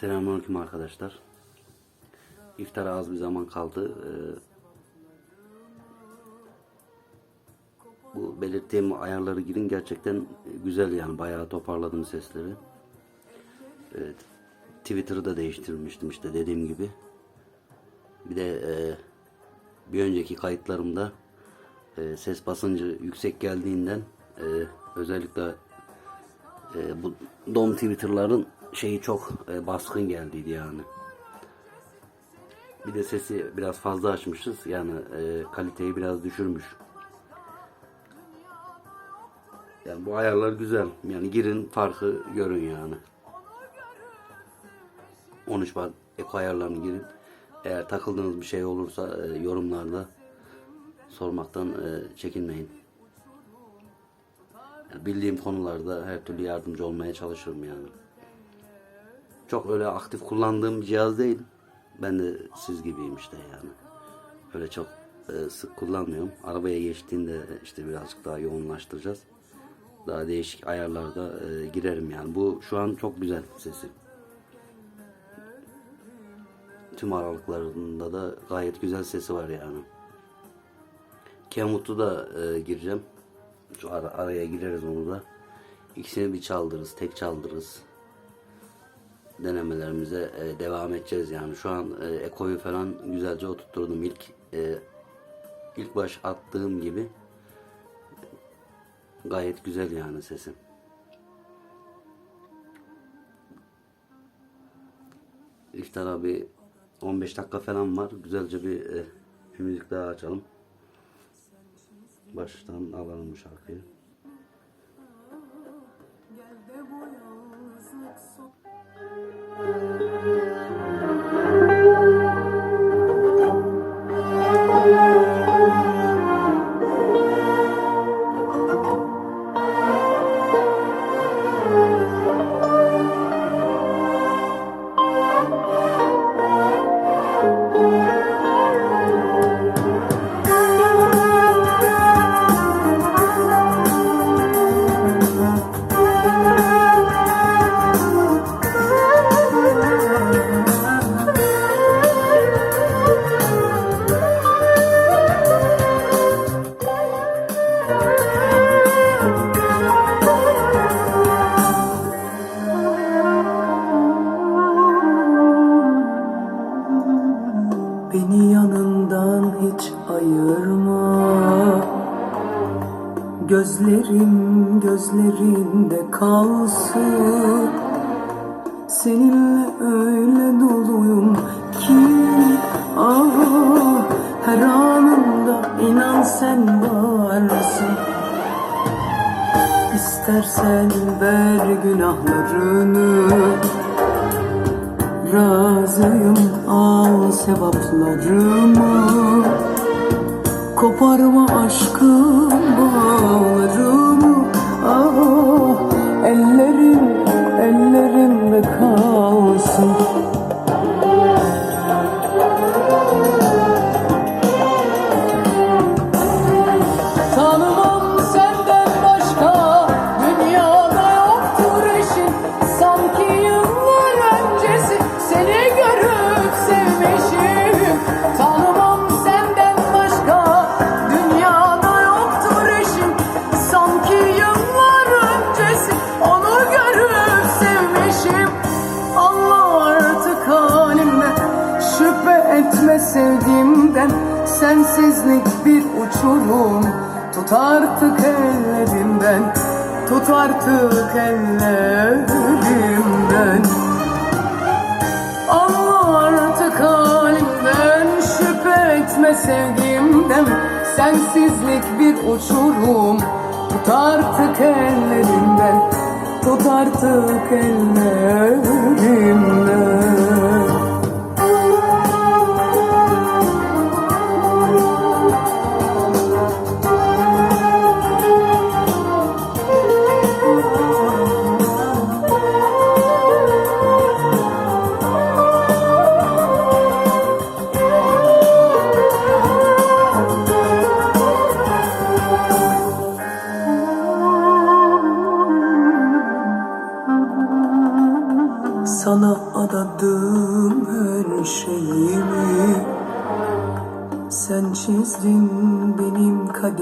Selamünaleyküm arkadaşlar. İftara az bir zaman kaldı. Ee, bu belirttiğim ayarları girin gerçekten güzel yani bayağı toparladım sesleri. Evet, Twitter'ı da değiştirmiştim işte dediğim gibi. Bir de e, bir önceki kayıtlarımda e, ses basıncı yüksek geldiğinden e, özellikle bu dom Twitter'ların şeyi çok e, baskın geldiydi yani. Bir de sesi biraz fazla açmışız. Yani e, kaliteyi biraz düşürmüş. Yani bu ayarlar güzel. Yani girin farkı görün yani. 13 bar eko ayarlarını girin. Eğer takıldığınız bir şey olursa e, yorumlarda sormaktan e, çekinmeyin. Yani bildiğim konularda her türlü yardımcı olmaya çalışırım yani. Çok öyle aktif kullandığım bir cihaz değil. Ben de siz gibiyim işte yani. Öyle çok e, sık kullanmıyorum. Arabaya geçtiğinde işte birazcık daha yoğunlaştıracağız. Daha değişik ayarlarda e, girerim yani. Bu şu an çok güzel sesi. Tüm aralıklarında da gayet güzel sesi var yani. Kemut'u da e, gireceğim. Şu ara, araya gireriz onu da. İkisini bir çaldırırız, tek çaldırırız. Denemelerimize e, devam edeceğiz yani. Şu an e, ekoyu falan güzelce oturtturdum. İlk e, ilk baş attığım gibi gayet güzel yani sesim. İftar abi 15 dakika falan var. Güzelce bir, e, bir müzik daha açalım. Baştan alalım bu şarkıyı. Gözlerim gözlerinde kalsın. Seninle öyle doluyum ki ah, Her anımda inan sen varsın. İstersen ver günahlarını. Razıyım al sevaplarımı Koparma aşkın bağlarımı uçurum Tut artık ellerimden. Tut artık ellerimden. Allah artık halimden. Şüphe etme sevdiğimden Sensizlik bir uçurum. Tut artık ellerimden. Tut artık ellerimden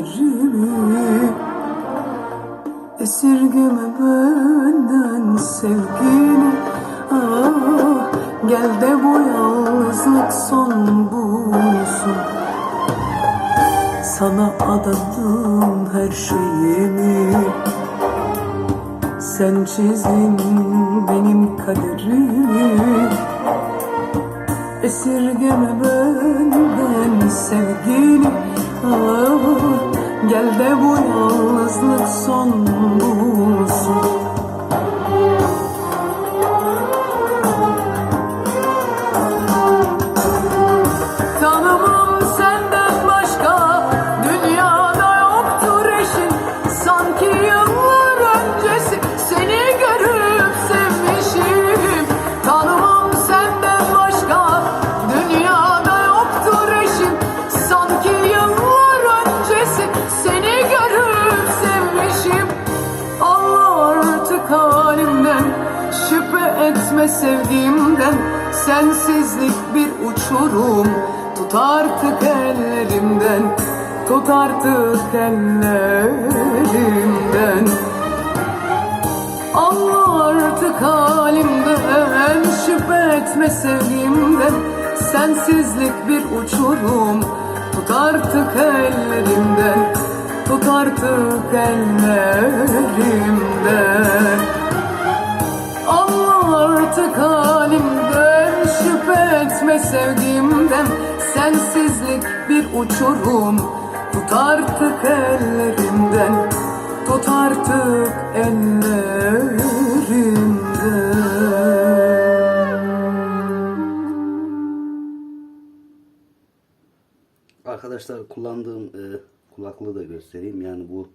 kaderimi Esirgeme benden sevgini. Ah, Gel de bu yalnızlık son bulsun. Sana adadım her şeyimi. Sen çizdin benim kaderimi. Esirgeme benden sevgini. Ah, Gel de bu yalnızlık son bulsun sevdiğimden Sensizlik bir uçurum. Tut artık ellerimden Tut artık ellerimden. Allah artık halimden Şüphe etme sevdiğimden Sensizlik bir uçurum. Tut artık ellerimden Tut artık ellerimden halimden Şüphe etme sevdiğimden Sensizlik bir uçurum Tut artık ellerimden Tut artık ellerimden Arkadaşlar kullandığım e, kulaklığı da göstereyim. Yani bu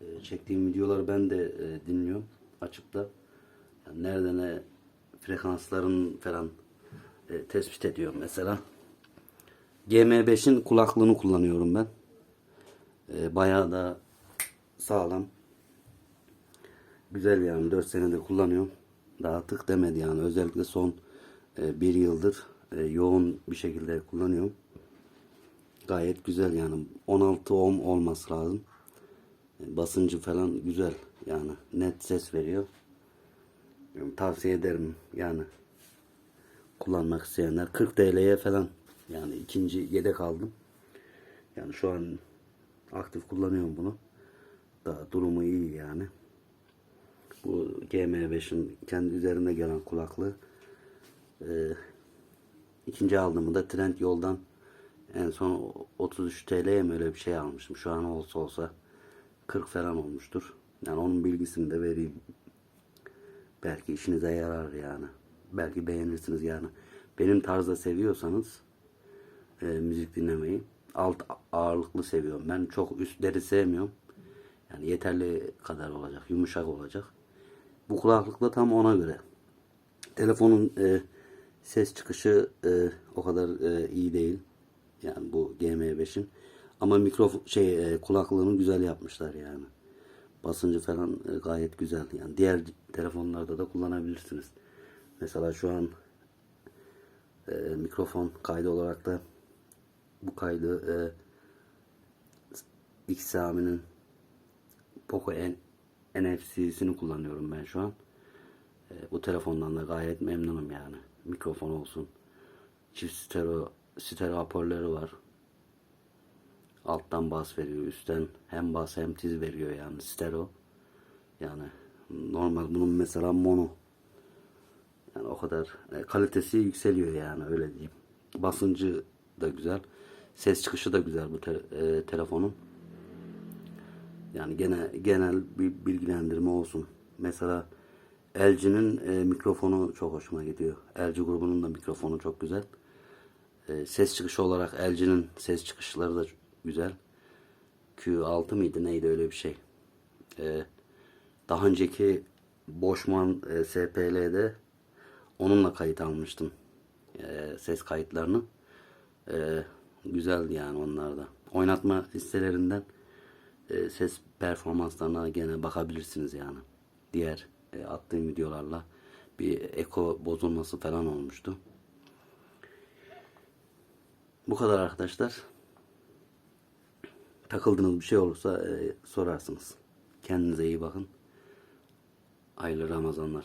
e, çektiğim videoları ben de e, dinliyorum açıp da. Yani nerede ne frekansların falan e, tespit ediyorum mesela. GM5'in kulaklığını kullanıyorum ben. E, bayağı da sağlam. Güzel yani 4 senedir kullanıyorum. Daha tık demedi yani. Özellikle son e, bir yıldır e, yoğun bir şekilde kullanıyorum. Gayet güzel yani 16 ohm olması lazım. E, Basıncı falan güzel yani net ses veriyor. Tavsiye ederim yani kullanmak isteyenler 40 TL'ye falan yani ikinci yedek aldım. Yani şu an aktif kullanıyorum bunu. Da durumu iyi yani. Bu GM5'in kendi üzerinde gelen kulaklığı. Ee, ikinci aldığımı da Trend yoldan en son 33 TL'ye mi öyle bir şey almıştım. Şu an olsa olsa 40 falan olmuştur. Yani onun bilgisini de vereyim. Belki işinize yarar yani. Belki beğenirsiniz yani. Benim tarzda seviyorsanız e, müzik dinlemeyi alt ağırlıklı seviyorum. Ben çok üstleri sevmiyorum. Yani yeterli kadar olacak. Yumuşak olacak. Bu kulaklık da tam ona göre. Telefonun e, ses çıkışı e, o kadar e, iyi değil. Yani bu GM5'in. Ama mikrofon şey e, kulaklığını güzel yapmışlar yani. Basıncı falan e, gayet güzel. Yani diğer telefonlarda da kullanabilirsiniz. Mesela şu an e, mikrofon kaydı olarak da bu kaydı e, Xiaomi'nin Poco N NFC'sini kullanıyorum ben şu an. E, bu telefondan da gayet memnunum yani. Mikrofon olsun. Çift stereo, stereo hoparlörü var. Alttan bas veriyor. Üstten hem bas hem tiz veriyor yani stereo. Yani normal bunun mesela mono. Yani o kadar e, kalitesi yükseliyor yani öyle diyeyim. Basıncı da güzel. Ses çıkışı da güzel bu te- e, telefonun. Yani gene genel bir bilgilendirme olsun. Mesela LG'nin e, mikrofonu çok hoşuma gidiyor. LG grubunun da mikrofonu çok güzel. E, ses çıkışı olarak LG'nin ses çıkışları da güzel. Q6 mıydı neydi öyle bir şey. E, daha önceki Boşman e, SPL'de onunla kayıt almıştım. E, ses kayıtlarını. E, güzeldi yani onlar da. Oynatma listelerinden e, ses performanslarına gene bakabilirsiniz yani. Diğer e, attığım videolarla bir eko bozulması falan olmuştu. Bu kadar arkadaşlar. Takıldığınız bir şey olursa e, sorarsınız. Kendinize iyi bakın. Hayırlı Ramazanlar.